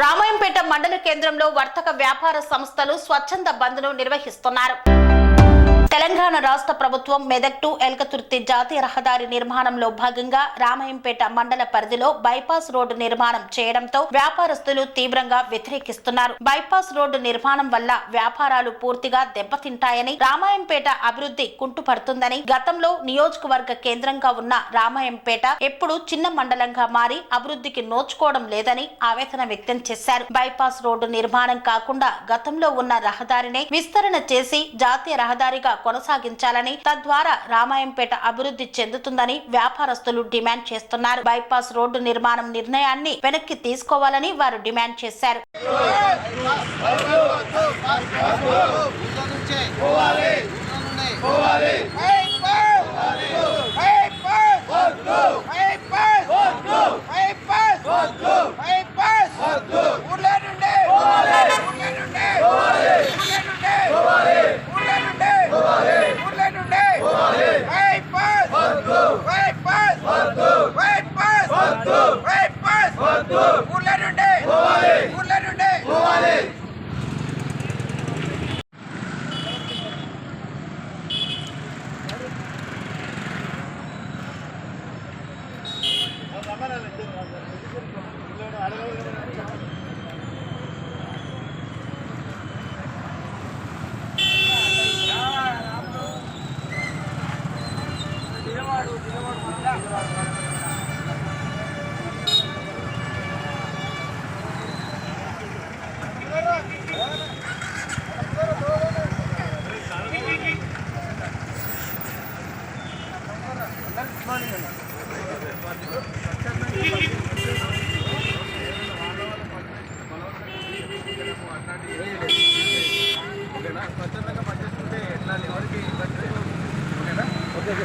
రామాయంపేట మండల కేంద్రంలో వర్తక వ్యాపార సంస్థలు స్వచ్ఛంద బంద్ను నిర్వహిస్తున్నారు. తెలంగాణ రాష్ట్ర ప్రభుత్వం మెదక్ టు ఎల్కతుర్తి జాతీయ రహదారి నిర్మాణంలో భాగంగా రామాయంపేట మండల పరిధిలో బైపాస్ రోడ్డు నిర్మాణం చేయడంతో వ్యాపారస్తులు తీవ్రంగా వ్యతిరేకిస్తున్నారు. బైపాస్ రోడ్డు నిర్మాణం వల్ల వ్యాపారాలు పూర్తిగా దెబ్బతింటాయని రామాయంపేట అభివృద్ధి కుంటుపడుతుందని గతంలో నియోజకవర్గ కేంద్రంగా ఉన్న రామాయంపేట ఎప్పుడు చిన్న మండలంగా మారి అభివృద్ధికి నోచుకోవడం లేదని ఆవేదన వ్యక్తం చేశారు. బైపాస్ రోడ్డు నిర్మాణం కాకుండా గతంలో ఉన్న రహదారినే విస్తరణ చేసి జాతీయ రహదారిగా కొనసాగించాలని తద్వారా రామాయంపేట అభివృద్ధి చెందుతుందని వ్యాపారస్తులు డిమాండ్ చేస్తున్నారు. బైపాస్ రోడ్డు నిర్మాణం నిర్ణయాన్ని వెనక్కి తీసుకోవాలని వారు డిమాండ్ చేశారు.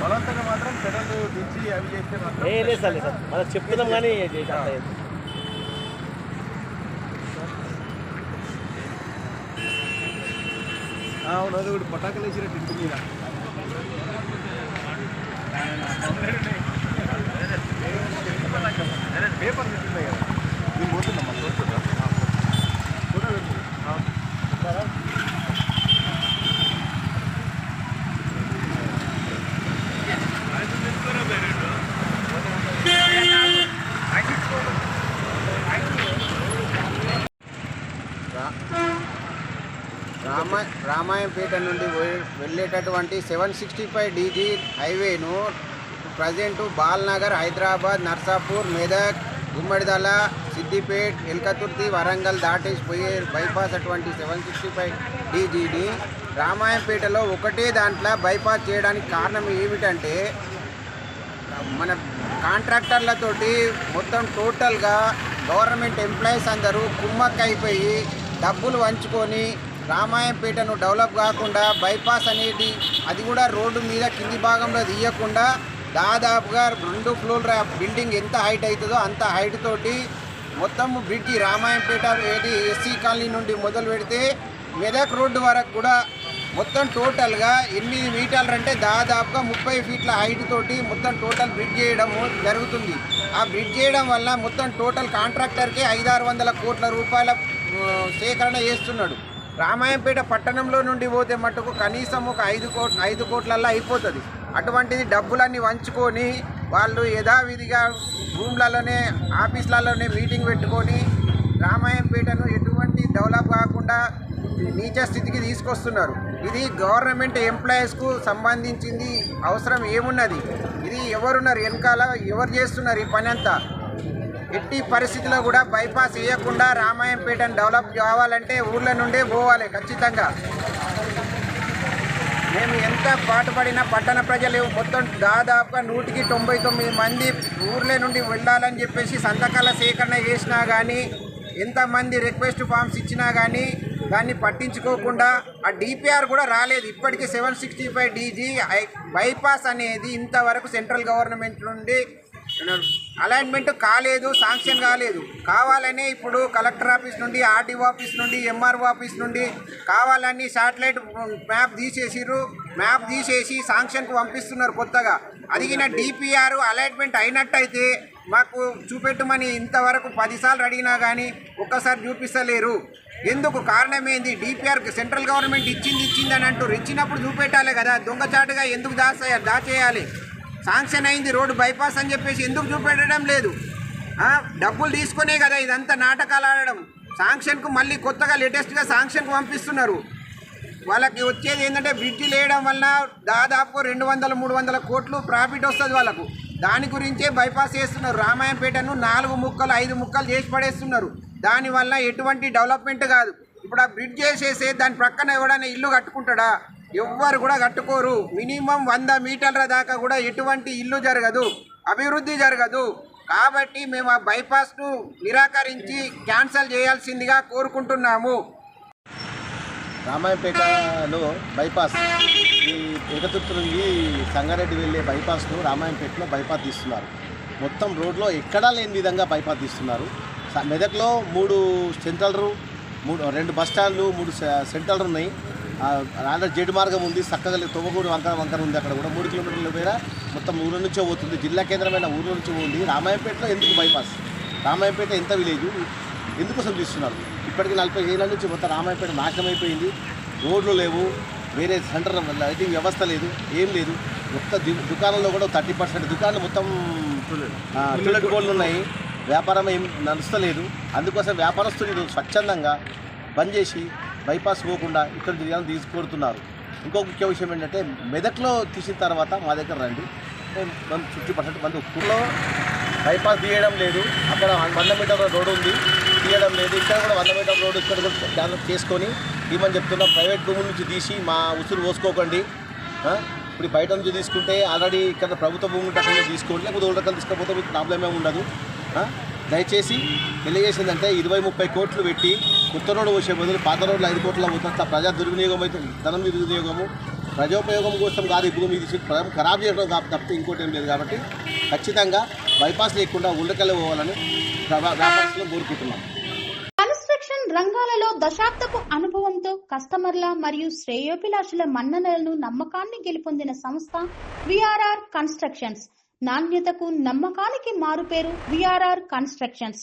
బలవంతంగా మాత్రం పెడలు దించి అవి చేస్తే మాత్రం లేదు సార్ సార్ మనం చెప్తున్నాం కానీ అవును అది ఒకటి పటాకులు వేసినట్టు ఇంటి మీద పేపర్ పెట్టిందే కదా నేను పోతున్నామ్మా చూస్తుందా ఫోటో పెట్టు. ఆ. రా- రామ రామాయంపేట నుండి వెళ్ళేటటువంటి సెవెన్ సిక్స్టీ ఫైవ్ డీజీ హైవేను ప్రజెంటు బాల్నగర్ హైదరాబాద్ నర్సాపూర్ మెదక్ గుమ్మడిదల సిద్దిపేట్ ఎల్కతుర్తి వరంగల్ దాటేసి పోయే బైపాస్ అటువంటి సెవెన్ సిక్స్టీ ఫైవ్ డీజీని రామాయంపేటలో ఒకటే దాంట్లో బైపాస్ చేయడానికి కారణం ఏమిటంటే మన కాంట్రాక్టర్లతోటి మొత్తం టోటల్గా గవర్నమెంట్ ఎంప్లాయీస్ అందరూ కుమ్మక్క అయిపోయి డబ్బులు వంచుకొని రామాయంపేటను డెవలప్ కాకుండా బైపాస్ అనేది అది కూడా రోడ్డు మీద కింది భాగంలో తీయకుండా దాదాపుగా రెండు ఫ్లోర్ బిల్డింగ్ ఎంత హైట్ అవుతుందో అంత హైట్ తోటి మొత్తం బ్రిడ్జి రామాయంపేట ఏది ఎస్సీ కాలనీ నుండి మొదలు పెడితే మెదక్ రోడ్డు వరకు కూడా మొత్తం టోటల్గా ఎనిమిది మీటర్లు అంటే దాదాపుగా ముప్పై ఫీట్ల హైట్ తోటి మొత్తం టోటల్ బ్రిడ్జ్ చేయడం జరుగుతుంది. ఆ బ్రిడ్జ్ చేయడం వల్ల మొత్తం టోటల్ కాంట్రాక్టర్కి ఐదారు వందల కోట్ల రూపాయల సేకరణ చేస్తున్నాడు. రామాయంపేట పట్టణంలో నుండి పోతే మటుకు కనీసం ఒక ఐదు కోట్ ఐదు కోట్లల్లో అయిపోతుంది. అటువంటిది డబ్బులన్నీ వంచుకొని వాళ్ళు యథావిధిగా రూమ్లలోనే ఆఫీసులలోనే మీటింగ్ పెట్టుకొని రామాయంపేటను ఎటువంటి డెవలప్ కాకుండా నీచ స్థితికి తీసుకొస్తున్నారు. ఇది గవర్నమెంట్ ఎంప్లాయీస్కు సంబంధించింది అవసరం ఏమున్నది? ఇది ఎవరున్నారు? వెనకాల ఎవరు చేస్తున్నారు ఈ పని అంతా ఎట్టి పరిస్థితిలో కూడా బైపాస్ వేయకుండా రామాయంపేటను డెవలప్ కావాలంటే ఊళ్ళ నుండే పోవాలి ఖచ్చితంగా. మేము ఎంత పాటుపడినా పట్టణ ప్రజలు మొత్తం దాదాపుగా నూటికి తొంభై తొమ్మిది మంది ఊర్ల నుండి వెళ్ళాలని చెప్పేసి సంతకాల సేకరణ చేసినా కానీ ఎంతమంది రిక్వెస్ట్ ఫామ్స్ ఇచ్చినా కానీ దాన్ని పట్టించుకోకుండా ఆ డిపిఆర్ కూడా రాలేదు. ఇప్పటికీ seven sixty five DG bypass అనేది ఇంతవరకు సెంట్రల్ గవర్నమెంట్ నుండి అలైన్మెంట్ కాలేదు శాంక్షన్ కాలేదు. కావాలనే ఇప్పుడు కలెక్టర్ ఆఫీస్ నుండి ఆర్డీఓ ఆఫీస్ నుండి ఎంఆర్ఓ ఆఫీస్ నుండి కావాలని శాటిలైట్ మ్యాప్ తీసేసిర్రు. మ్యాప్ తీసేసి శాంక్షన్కు పంపిస్తున్నారు కొత్తగా. అడిగిన డిపిఆర్ అలైన్మెంట్ అయినట్టయితే మాకు చూపెట్టమని ఇంతవరకు పదిసార్లు అడిగినా కానీ ఒక్కసారి చూపిస్తలేరు. ఎందుకు? కారణం ఏంది డిపిఆర్ సెంట్రల్ గవర్నమెంట్ ఇచ్చింది ఇచ్చింది అని ఇచ్చినప్పుడు చూపెట్టాలి కదా. దొంగచాటుగా ఎందుకు దాచేయాలి దాచేయాలి? శాంక్షన్ అయింది రోడ్డు బైపాస్ అని చెప్పేసి ఎందుకు చూపెట్టడం లేదు? డబ్బులు తీసుకునే కదా ఇదంతా నాటకాలు ఆడడం. శాంక్షన్కు మళ్ళీ కొత్తగా లేటెస్ట్గా శాంక్షన్కు పంపిస్తున్నారు. వాళ్ళకి వచ్చేది ఏంటంటే బ్రిడ్జి లేయడం వలన దాదాపు రెండు వందల మూడు వందల కోట్లు ప్రాఫిట్ వస్తుంది వాళ్ళకు. దాని గురించే బైపాస్ చేస్తున్నారు. రామాయంపేటను నాలుగు ముక్కలు ఐదు ముక్కలు చేసి పడేస్తున్నారు. దానివల్ల ఎటువంటి డెవలప్మెంట్ కాదు. ఇప్పుడు ఆ బ్రిడ్జ్ చేసేసి దాని ప్రక్కన ఎవడైనా ఇల్లు కట్టుకుంటాడా? ఎవ్వరు కూడా కట్టుకోరు. మినిమం వంద మీటర్ల దాకా కూడా ఎటువంటి ఇల్లు జరగదు. అభివృద్ధి జరగదు. కాబట్టి మేము ఆ బైపాస్ను నిరాకరించి క్యాన్సిల్ చేయాల్సిందిగా కోరుకుంటున్నాము. రామాయంపేటలో బైపాస్ ఈ ఎగతుర్తి నుండి సంగారెడ్డి వెళ్ళే బైపాస్ను రామాయంపేటలో బైపాస్ తీస్తున్నారు. మొత్తం రోడ్లో ఎక్కడా లేని విధంగా బైపాస్ తీస్తున్నారు. మెదక్లో మూడు సెంట్రల్ మూడు రెండు బస్ స్టాండ్లు మూడు సె- సెంట్రల్ ఉన్నాయి. ఆల్రెడీ జేడు మార్గం ఉంది చక్కగా లేదు, వంకర వంకర ఉంది అక్కడ కూడా. మూడు కిలోమీటర్ల మేర మొత్తం ఊరు నుంచే పోతుంది. జిల్లా కేంద్రమైన ఊరు నుంచి ఉంది రామాయపేటలో ఎందుకు బైపాస్ రామాయపేట ఎంత విలేజ్? ఎందుకోసం తీస్తున్నారు? ఇప్పటికి నలభై ఏళ్ళ నుంచి మొత్తం రామాయపేట నాశనం అయిపోయింది. రోడ్లు లేవు. వేరే సెంటర్ లైటింగ్ వ్యవస్థ లేదు. ఏం లేదు. మొత్తం దుకాణంలో కూడా థర్టీ పర్సెంట్ దుకాణాలు మొత్తం టులెట్ గోల్డ్ ఉన్నాయి. వ్యాపారం ఏం నడుస్తలేదు. అందుకోసం వ్యాపారస్తులు స్వచ్ఛందంగా బంద్ చేసి బైపాస్ పోకుండా ఇక్కడ తిరగాలని తీసుకొడుతున్నారు ఇంకో ముఖ్య విషయం ఏంటంటే మెదక్లో తీసిన తర్వాత మా దగ్గర రండి. మేము మేము ఫిఫ్టీ పర్సెంట్ మంది ఒక్కలో బైపాస్ తీయడం లేదు. అక్కడ వంద మీటర్ల రోడ్డు ఉంది. తీయడం లేదు. ఇక్కడ కూడా వంద మీటర్ల రోడ్డు ఇక్కడ కూడా డెవలప్ చేసుకొని ఏమని చెప్తున్నాం. ప్రైవేట్ భూముల నుంచి తీసి మా ఉసురు పోసుకోకండి. ఇప్పుడు బయట నుంచి తీసుకుంటే ఆల్రెడీ ఇక్కడ ప్రభుత్వ భూములు ఉంటే అక్కడ తీసుకోండి. లేకపోతే ఓల్డ్ తీసుకపోతే మీకు ప్రాబ్లం ఏమి ఉండదు దయచేసి తెలియజేసిందంటే ఇరవై ముప్పై కోట్లు పెట్టి కొత్త రోడ్డు వచ్చే బదులు పాత రోడ్లు ఐదు కోట్ల అవుతుంది ప్రజా దుర్వినియోగం అయితే ధనం దుర్వినియోగము ప్రజోపయోగం కోసం కాదు ఈ భూమి తీసి ప్రజలు ఖరాబ్ చేయడం తప్పితే ఇంకోటి ఏం లేదు కాబట్టి ఖచ్చితంగా బైపాస్ లేకుండా ఉండకలే పోవాలని వ్యాపారస్తులు కోరుకుంటున్నాం. కన్స్ట్రక్షన్ రంగాలలో దశాబ్దపు అనుభవంతో కస్టమర్ల మరియు శ్రేయోభిలాషుల మన్ననలను నమ్మకాన్ని గెలుపొందిన సంస్థ విఆర్ఆర్ కన్స్ట్రక్షన్స్. నాణ్యతకు నమ్మకానికి మారుపేరు VRR constructions.